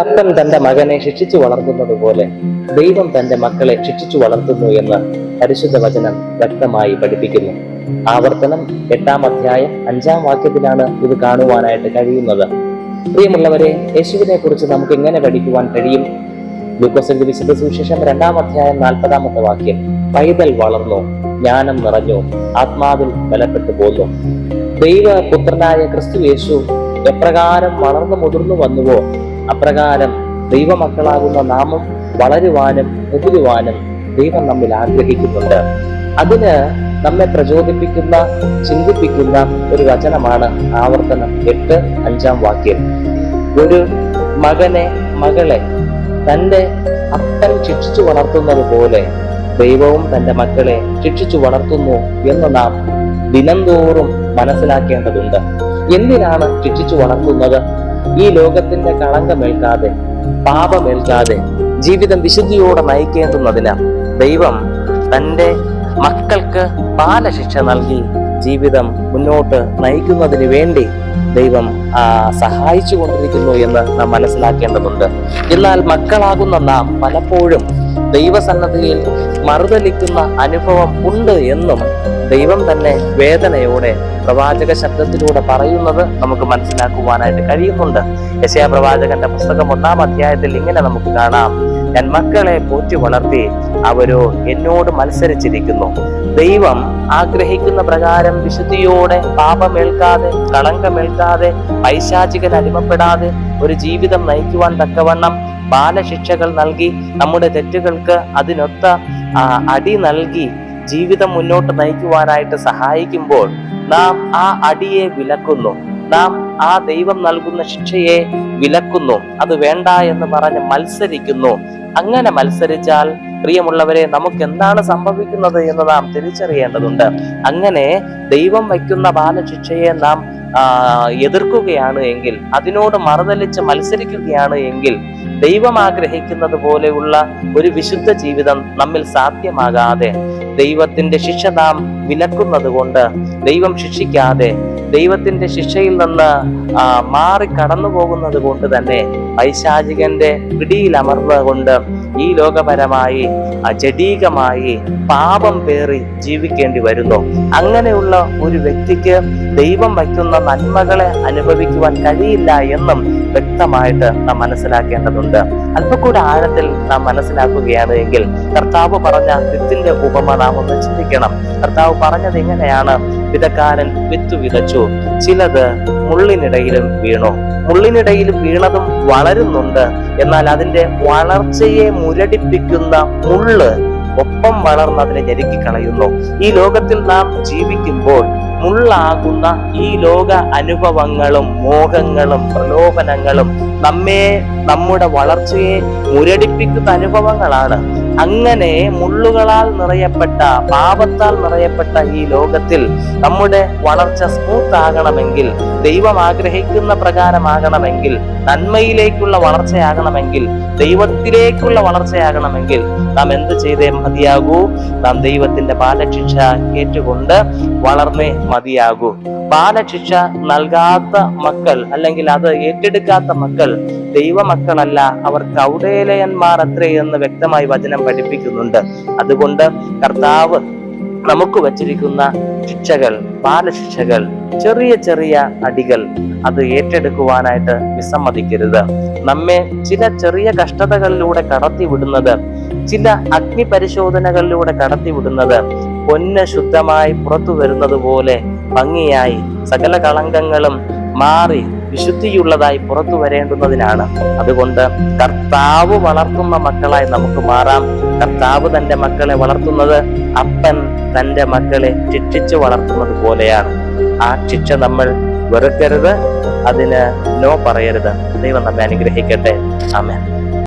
അപ്പൻ തന്റെ മകനെ ശിക്ഷിച്ചു വളർത്തുന്നത് പോലെ ദൈവം തന്റെ മക്കളെ ശിക്ഷിച്ചു വളർത്തുന്നു എന്ന് പരിശുദ്ധ വചനം വ്യക്തമായി പഠിപ്പിക്കുന്നു. ആവർത്തനം എട്ടാം അധ്യായം അഞ്ചാം വാക്യത്തിലാണ് ഇത് കാണുവാനായിട്ട് കഴിയുന്നത്. പ്രിയമുള്ളവരെ യേശുവിനെ കുറിച്ച് നമുക്ക് എങ്ങനെ പഠിക്കുവാൻ കഴിയും? ലൂക്കോസിന്റെ വിശുദ്ധ സുവിശേഷം രണ്ടാം അധ്യായം നാൽപ്പതാമത്തെ വാക്യം പൈതൽ വളർന്നു ജ്ഞാനം നിറഞ്ഞു ആത്മാവിൽ ബലപ്പെട്ടു പോന്നു? ദൈവ പുത്രനായ ക്രിസ്തു യേശു എപ്രകാരം വളർന്നു മുതിർന്നു വന്നുവോ? അപ്രകാരം ദൈവമക്കളാകുന്ന നാമം വളരുവാനും മുതിരുവാനും ദൈവം നമ്മിൽ ആഗ്രഹിക്കുന്നുണ്ട്. അതിന് നമ്മെ പ്രചോദിപ്പിക്കുന്ന ചിന്തിപ്പിക്കുന്ന ഒരു വചനമാണ് ആവർത്തനം എട്ട് അഞ്ചാം വാക്യം. ഒരു മകനെ മകളെ തന്റെ അപ്പൻ ശിക്ഷിച്ചു വളർത്തുന്നത് പോലെ ദൈവവും തന്റെ മക്കളെ ശിക്ഷിച്ചു വളർത്തുന്നു എന്ന് നാം ദിനംതോറും മനസ്സിലാക്കേണ്ടതുണ്ട്. എന്തിനാണ് ശിക്ഷിച്ചു വളർത്തുന്നത്? ഈ ലോകത്തിന്റെ കളങ്കമേൽക്കാതെ പാപമേൽക്കാതെ ജീവിതം വിശുദ്ധിയോടെ നയിക്കേണ്ടുന്നതിന് ദൈവം തന്റെ മക്കൾക്ക് ബാലശിക്ഷ നൽകി ജീവിതം മുന്നോട്ട് നയിക്കുന്നതിന് വേണ്ടി ദൈവം സഹായിച്ചു കൊണ്ടിരിക്കുന്നു എന്ന് നാം മനസ്സിലാക്കേണ്ടതുണ്ട്. എന്നാൽ മക്കളാകുന്ന നാം പലപ്പോഴും ദൈവസന്നദ്ധിയിൽ മറുതലിക്കുന്ന അനുഭവം ഉണ്ട് എന്നും ദൈവം തന്നെ വേദനയോടെ പ്രവാചക ശബ്ദത്തിലൂടെ പറയുന്നത് നമുക്ക് മനസ്സിലാക്കുവാനായിട്ട് കഴിയുന്നുണ്ട്. യശയാ പ്രവാചകന്റെ പുസ്തകം ഒന്നാം അധ്യായത്തിൽ ഇങ്ങനെ നമുക്ക് കാണാം. ഞാൻ മക്കളെ പോറ്റി വളർത്തി അവരോ എന്നോട് മത്സരിച്ചിരിക്കുന്നു. ദൈവം ആഗ്രഹിക്കുന്ന പ്രകാരം വിശുദ്ധിയോടെ പാപമേൽക്കാതെ കളങ്കമേൽക്കാതെ പൈശാചികൻ അടിമപ്പെടാതെ ഒരു ജീവിതം നയിക്കുവാൻ തക്കവണ്ണം ബാലശിക്ഷകൾ നൽകി നമ്മുടെ തെറ്റുകൾക്ക് അതിനൊത്ത അടി നൽകി ജീവിതം മുന്നോട്ട് നയിക്കുവാനായിട്ട് സഹായിക്കുമ്പോൾ നാം ആ അടിയെ വിലക്കുന്നു. നാം ആ ദൈവം നൽകുന്ന ശിക്ഷയെ വിലക്കുന്നു. അത് വേണ്ട എന്ന് പറഞ്ഞ് മത്സരിക്കുന്നു. അങ്ങനെ മത്സരിച്ചാൽ പ്രിയമുള്ളവരെ നമുക്ക് എന്താണ് സംഭവിക്കുന്നത് എന്ന് നാം തിരിച്ചറിയേണ്ടതുണ്ട്. അങ്ങനെ ദൈവം വയ്ക്കുന്ന ബാലശിക്ഷയെ നാം എതിർക്കുകയാണ് എങ്കിൽ അതിനോട് മറുതലിച്ച് മത്സരിക്കുകയാണ് എങ്കിൽ ദൈവം ആഗ്രഹിക്കുന്നത് പോലെയുള്ള ഒരു വിശുദ്ധ ജീവിതം നമ്മിൽ സാധ്യമാകാതെ ദൈവത്തിന്റെ ശിക്ഷ നാം വിലക്കുന്നത് കൊണ്ട് ദൈവം ശിക്ഷിക്കാതെ ദൈവത്തിന്റെ ശിക്ഷയിൽ നിന്ന് മാറി കടന്നു പോകുന്നത് കൊണ്ട് തന്നെ പൈശാചികന്റെ പിടിയിൽ അമർന്നുകൊണ്ട് ഈ ലോകപരമായി ജഡീകമായി പാപം പേറി ജീവിക്കേണ്ടി വരുന്നു. അങ്ങനെയുള്ള ഒരു വ്യക്തിക്ക് ദൈവം വയ്ക്കുന്ന നന്മകളെ അനുഭവിക്കുവാൻ കഴിയില്ല എന്നും വ്യക്തമായിട്ട് നാം മനസ്സിലാക്കേണ്ടതുണ്ട്. അല്പക്കൂടെ ആഴത്തിൽ നാം മനസ്സിലാക്കുകയാണ് എങ്കിൽ കർത്താവ് പറഞ്ഞ വിത്തിന്റെ ഉപമ നാം ഒന്ന് ചിന്തിക്കണം. കർത്താവ് പറഞ്ഞത് ഇങ്ങനെയാണ് വിതക്കാരൻ വിത്ത് വിതച്ചു ചിലത് മുള്ളിനിടയിലും വീണു. മുള്ളിനിടയിൽ വീണതും വളരുന്നുണ്ട്. എന്നാൽ അതിന്റെ വളർച്ചയെ മുരടിപ്പിക്കുന്ന മുള്ള് ഒപ്പം വളർന്ന് അതിനെ ഞെരുക്കി കളയുന്നു ഈ ലോകത്തിൽ നാം ജീവിക്കുമ്പോൾ മുള്ളാകുന്ന ഈ ലോക അനുഭവങ്ങളും മോഹങ്ങളും പ്രലോഭനങ്ങളും നമ്മെ നമ്മുടെ വളർച്ചയെ മുരടിപ്പിക്കുന്ന അനുഭവങ്ങളാണ്. അങ്ങനെ മുള്ളുകളാൽ നിറയപ്പെട്ട പാപത്താൽ നിറയപ്പെട്ട ഈ ലോകത്തിൽ നമ്മുടെ വളർച്ച സ്മൂത്ത് ആകണമെങ്കിൽ ദൈവം ആഗ്രഹിക്കുന്ന പ്രകാരമാകണമെങ്കിൽ നന്മയിലേക്കുള്ള വളർച്ചയാകണമെങ്കിൽ ദൈവത്തിലേക്കുള്ള വളർച്ചയാകണമെങ്കിൽ നാം എന്ത് ചെയ്തേ മതിയാകൂ? നാം ദൈവത്തിന്റെ ബാലശിക്ഷ ഏറ്റുകൊണ്ട് വളർന്നേ മതിയാകൂ. ബാലശിക്ഷ നൽകാത്ത മക്കൾ അല്ലെങ്കിൽ അത് ഏറ്റെടുക്കാത്ത മക്കൾ ദൈവമക്കളല്ല അവർ കൗടേലയന്മാർ അത്രേ എന്ന് വ്യക്തമായി വചനം പഠിപ്പിക്കുന്നുണ്ട്. അതുകൊണ്ട് കർത്താവ് നമുക്ക് വച്ചിരിക്കുന്ന ശിക്ഷകൾ ബാലശിക്ഷകൾ ചെറിയ ചെറിയ അടികൾ അത് ഏറ്റെടുക്കുവാനായിട്ട് വിസമ്മതിക്കരുത്. നമ്മെ ചില ചെറിയ കഷ്ടതകളിലൂടെ കടത്തിവിടുന്നത് ചില അഗ്നി പരിശോധനകളിലൂടെ കടത്തിവിടുന്നത് പൊന്ന് ശുദ്ധമായി പുറത്തു വരുന്നത് പോലെ ഭംഗിയായി സകല കളങ്കങ്ങളും മാറി വിശുദ്ധിയുള്ളതായി പുറത്തു വരേണ്ടുന്നതിനാണ്. അതുകൊണ്ട് കർത്താവ് വളർത്തുന്ന മക്കളായി നമുക്ക് മാറാം. കർത്താവ് തന്റെ മക്കളെ വളർത്തുന്നത് അപ്പൻ തന്റെ മക്കളെ ശിക്ഷിച്ച് വളർത്തുന്നത് പോലെയാണ്. ആ ശിക്ഷ നമ്മൾ വെറുക്കരുത് അതിന് നോ പറയരുത്. ദൈവം നമ്മെ അനുഗ്രഹിക്കട്ടെ. ആമേൻ.